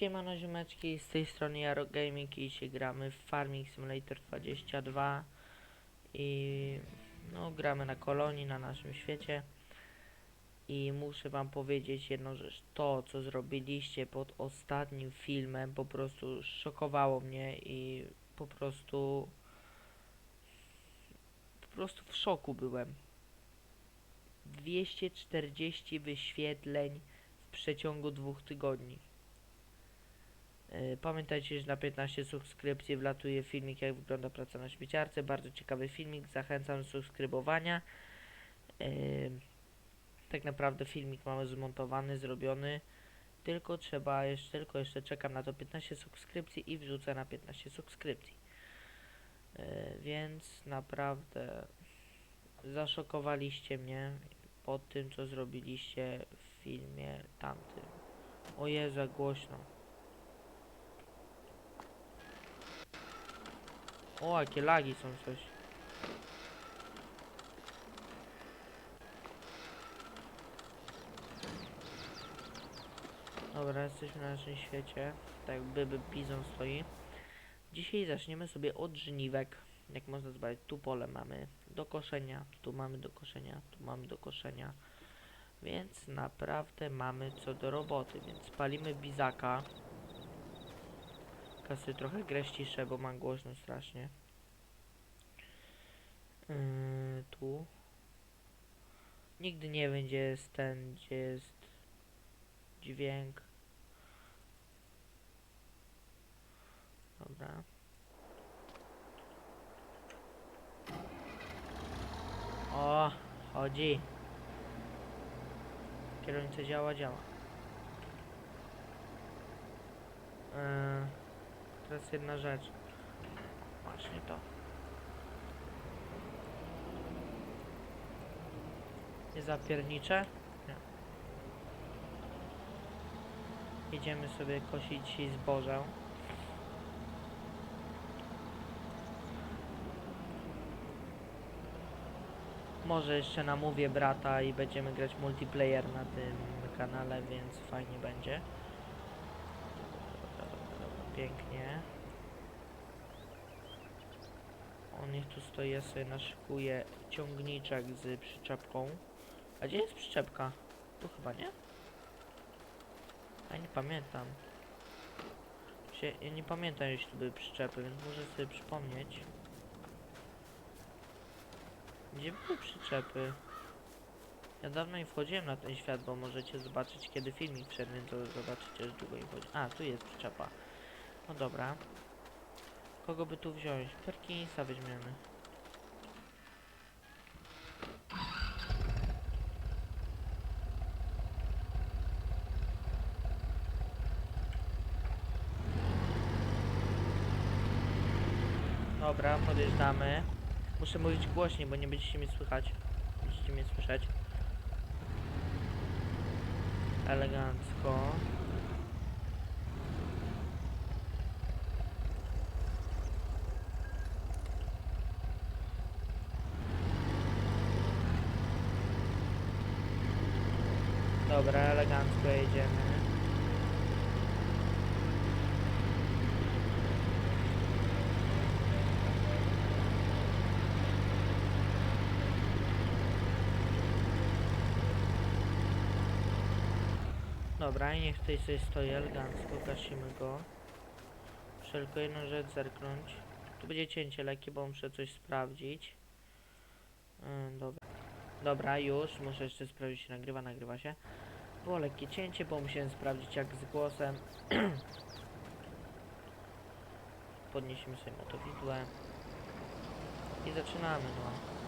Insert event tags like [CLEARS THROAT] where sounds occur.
Siemano ziomeczki, z tej strony Jaro Gaming i dzisiaj gramy w Farming Simulator 22 i no gramy na kolonii, na naszym świecie. I muszę wam powiedzieć jedną rzecz, to co zrobiliście pod ostatnim filmem po prostu szokowało mnie i po prostu po prostu w szoku byłem. 240 wyświetleń w przeciągu dwóch tygodni Pamiętajcie, że na 15 subskrypcji wlatuje filmik, jak wygląda praca na śmieciarce. Bardzo ciekawy filmik, zachęcam do subskrybowania. E, Tak naprawdę filmik mamy zmontowany, zrobiony. Tylko trzeba jeszcze, tylko jeszcze czekam na to 15 subskrypcji i wrzucę na 15 subskrypcji. E, Więc naprawdę zaszokowaliście mnie po tym, co zrobiliście w filmie tamtym. O Jezu, jak głośno. O, jakie lagi są coś. Dobra, jesteśmy na naszym świecie. Tak jakby by bizon stoi. Dzisiaj zaczniemy sobie od żniwek. Jak można zobaczyć, tu pole mamy do koszenia, tu mamy do koszenia, tu mamy do koszenia. Więc naprawdę mamy co do roboty, więc palimy bizaka. Kasy trochę grę ściszę, bo mam głośno strasznie. Yy, tu. Nigdy nie wiem, gdzie jest ten, gdzie jest dźwięk. Dobra. O, chodzi. Kierownica działa, działa. Yy, teraz jedna rzecz. Właśnie to. Nie zapierniczę? Nie. Idziemy sobie kosić dzisiaj zboże. Może jeszcze namówię brata i będziemy grać multiplayer na tym kanale, więc fajnie będzie. Pięknie. On niech tu stoi, ja sobie naszykuję ciągniczek z przyczepką. A gdzie jest przyczepka? Tu chyba nie? Ja nie pamiętam. Ja nie pamiętam, jeśli tu były przyczepy, więc muszę sobie przypomnieć. Gdzie były przyczepy? Ja dawno nie wchodziłem na ten świat, bo możecie zobaczyć kiedy filmik wszedł, więc zobaczycie, że długo nie wchodzi. A, tu jest przyczepa. No dobra. Kogo by tu wziąć? Perkinsa weźmiemy. Dobra, podjeżdżamy. Muszę mówić głośniej, bo nie będziecie mnie słychać. Będziecie mnie słyszeć. Elegancko. Dobra, elegancko jedziemy. Dobra, niech tutaj sobie stoi elegancko, gasimy go. Muszę jedną rzecz zerknąć. Tu będzie cięcie lekkie, bo muszę coś sprawdzić. Yy, dobra. Dobra, już. Muszę jeszcze sprawdzić, nagrywa, nagrywa się. Było lekkie cięcie, bo musiałem sprawdzić jak z głosem. [CLEARS THROAT] Podniesiemy sobie motowidłę. I zaczynamy, no.